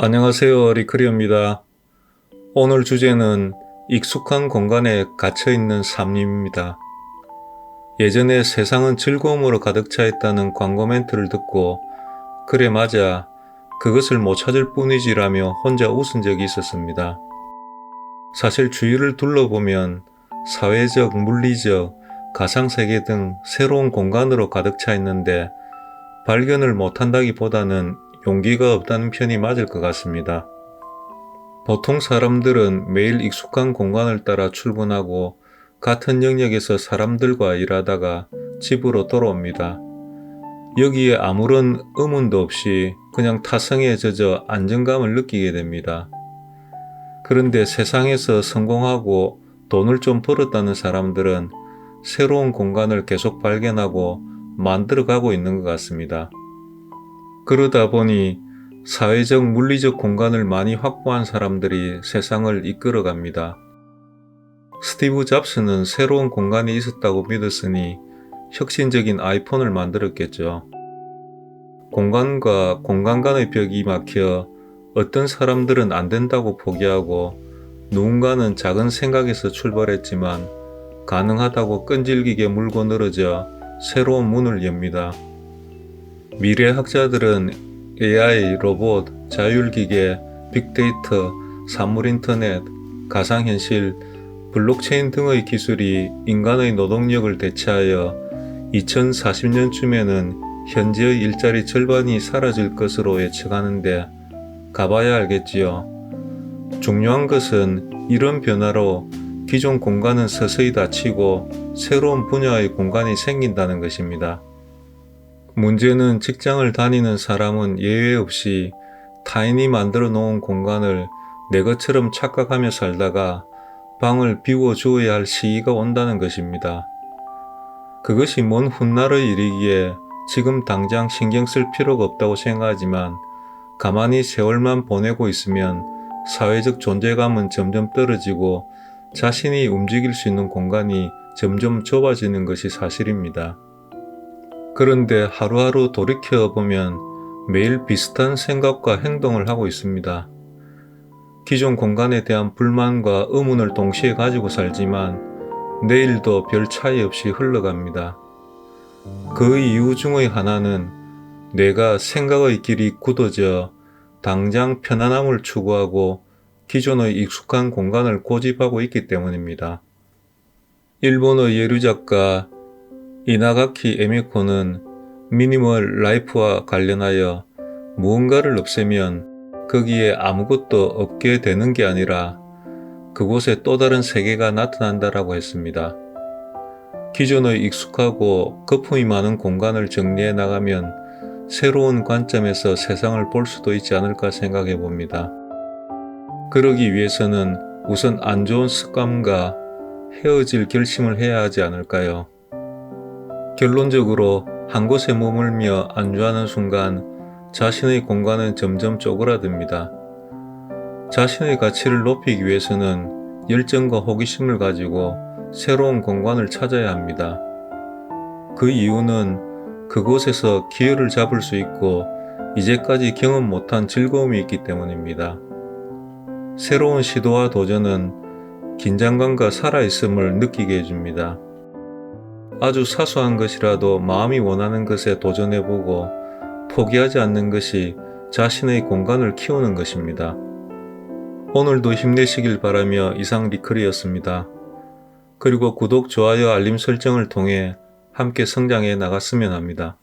안녕하세요. 리크리입니다. 오늘 주제는 익숙한 공간에 갇혀 있는 삶입니다. 예전에 세상은 즐거움으로 가득 차 있다는 광고 멘트를 듣고 그래 맞아 그것을 못 찾을 뿐이지라며 혼자 웃은 적이 있었습니다. 사실 주위를 둘러보면 사회적, 물리적, 가상세계 등 새로운 공간으로 가득 차 있는데 발견을 못한다기보다는 용기가 없다는 편이 맞을 것 같습니다. 보통 사람들은 매일 익숙한 공간을 따라 출근하고 같은 영역에서 사람들과 일하다가 집으로 돌아옵니다. 여기에 아무런 의문도 없이 그냥 타성에 젖어 안정감을 느끼게 됩니다. 그런데 세상에서 성공하고 돈을 좀 벌었다는 사람들은 새로운 공간을 계속 발견하고 만들어가고 있는 것 같습니다. 그러다 보니 사회적 물리적 공간을 많이 확보한 사람들이 세상을 이끌어 갑니다. 스티브 잡스는 새로운 공간이 있었다고 믿었으니 혁신적인 아이폰을 만들었겠죠. 공간과 공간 간의 벽이 막혀 어떤 사람들은 안 된다고 포기하고 누군가는 작은 생각에서 출발했지만 가능하다고 끈질기게 물고 늘어져 새로운 문을 엽니다. 미래 학자들은 AI, 로봇, 자율기계, 빅데이터, 사물인터넷, 가상현실, 블록체인 등의 기술이 인간의 노동력을 대체하여 2040년쯤에는 현재의 일자리 절반이 사라질 것으로 예측하는데 가봐야 알겠지요. 중요한 것은 이런 변화로 기존 공간은 서서히 닫히고 새로운 분야의 공간이 생긴다는 것입니다. 문제는 직장을 다니는 사람은 예외 없이 타인이 만들어 놓은 공간을 내 것처럼 착각하며 살다가 방을 비워주어야 할 시기가 온다는 것입니다. 그것이 먼 훗날의 일이기에 지금 당장 신경 쓸 필요가 없다고 생각하지만 가만히 세월만 보내고 있으면 사회적 존재감은 점점 떨어지고 자신이 움직일 수 있는 공간이 점점 좁아지는 것이 사실입니다. 그런데 하루하루 돌이켜보면 매일 비슷한 생각과 행동을 하고 있습니다. 기존 공간에 대한 불만과 의문을 동시에 가지고 살지만 내일도 별 차이 없이 흘러갑니다. 그 이유 중의 하나는 내가 생각의 길이 굳어져 당장 편안함을 추구하고 기존의 익숙한 공간을 고집하고 있기 때문입니다. 일본의 예류 작가 이나가키 에미코는 미니멀 라이프와 관련하여 무언가를 없애면 거기에 아무것도 없게 되는 게 아니라 그곳에 또 다른 세계가 나타난다라고 했습니다. 기존의 익숙하고 거품이 많은 공간을 정리해 나가면 새로운 관점에서 세상을 볼 수도 있지 않을까 생각해 봅니다. 그러기 위해서는 우선 안 좋은 습관과 헤어질 결심을 해야 하지 않을까요? 결론적으로 한 곳에 머물며 안주하는 순간 자신의 공간은 점점 쪼그라듭니다. 자신의 가치를 높이기 위해서는 열정과 호기심을 가지고 새로운 공간을 찾아야 합니다. 그 이유는 그곳에서 기회를 잡을 수 있고 이제까지 경험 못한 즐거움이 있기 때문입니다. 새로운 시도와 도전은 긴장감과 살아있음을 느끼게 해줍니다. 아주 사소한 것이라도 마음이 원하는 것에 도전해보고 포기하지 않는 것이 자신의 공간을 키우는 것입니다. 오늘도 힘내시길 바라며 이상 리클이었습니다. 그리고 구독, 좋아요, 알림 설정을 통해 함께 성장해 나갔으면 합니다.